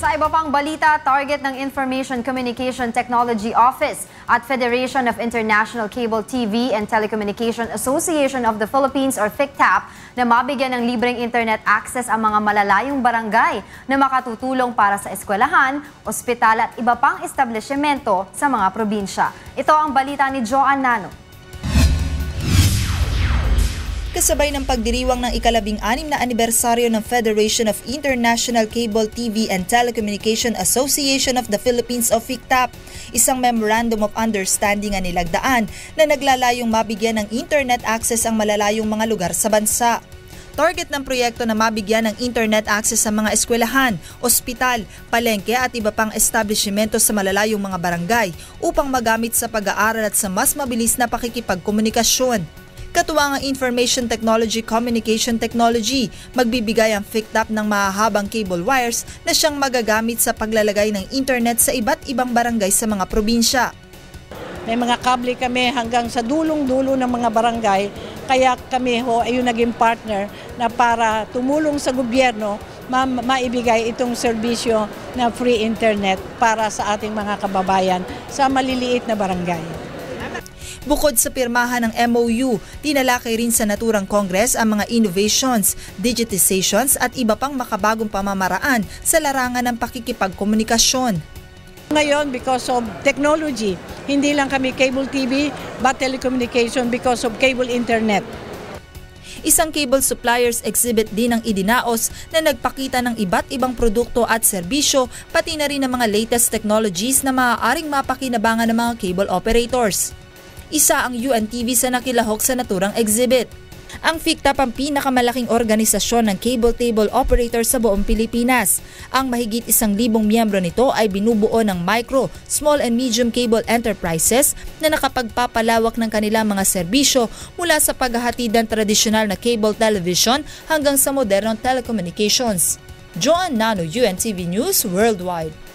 Sa iba pang balita, target ng Information Communication Technology Office at Federation of International Cable TV and Telecommunication Association of the Philippines or FICTAP na mabigyan ng libreng internet access ang mga malalayong barangay na makatutulong para sa eskwelahan, ospital at iba pang establishmento sa mga probinsya. Ito ang balita ni Joan Nano. Kasabay ng pagdiriwang ng ikalabing anim na anibersaryo ng Federation of International Cable TV and Telecommunication Association of the Philippines o FICTAP, isang Memorandum of Understanding ang nilagdaan na naglalayong mabigyan ng internet access ang malalayong mga lugar sa bansa. Target ng proyekto na mabigyan ng internet access sa mga eskwelahan, ospital, palengke at iba pang establishmento sa malalayong mga barangay upang magamit sa pag-aaral at sa mas mabilis na pakikipagkomunikasyon. Katuwang ang Information Technology Communication Technology, magbibigay ang FICTAP ng mahahabang cable wires na siyang magagamit sa paglalagay ng internet sa iba't ibang barangay sa mga probinsya. May mga kable kami hanggang sa dulong-dulo ng mga barangay, kaya kami ho ay yung naging partner na para tumulong sa gobyerno ma- maibigay itong serbisyo na free internet para sa ating mga kababayan sa maliliit na barangay. Bukod sa pirmahan ng MOU, tinalakay rin sa naturang Congress ang mga innovations, digitizations at iba pang makabagong pamamaraan sa larangan ng pakikipagkomunikasyon. Ngayon, because of technology, hindi lang kami cable TV, but telecommunication because of cable internet. Isang cable suppliers exhibit din ang idinaos na nagpakita ng iba't ibang produkto at serbisyo pati na rin ng mga latest technologies na maaaring mapakinabangan ng mga cable operators. Isa ang UNTV sa nakilahok sa naturang exhibit. Ang FICTAP ang pinakamalaking organisasyon ng cable table operator sa buong Pilipinas. Ang mahigit isang libong miyembro nito ay binubuo ng micro, small and medium cable enterprises na nakapagpapalawak ng kanilang mga serbisyo mula sa paghahatid ng tradisyonal na cable television hanggang sa modernong telecommunications. Joan Nano, UNTV News Worldwide.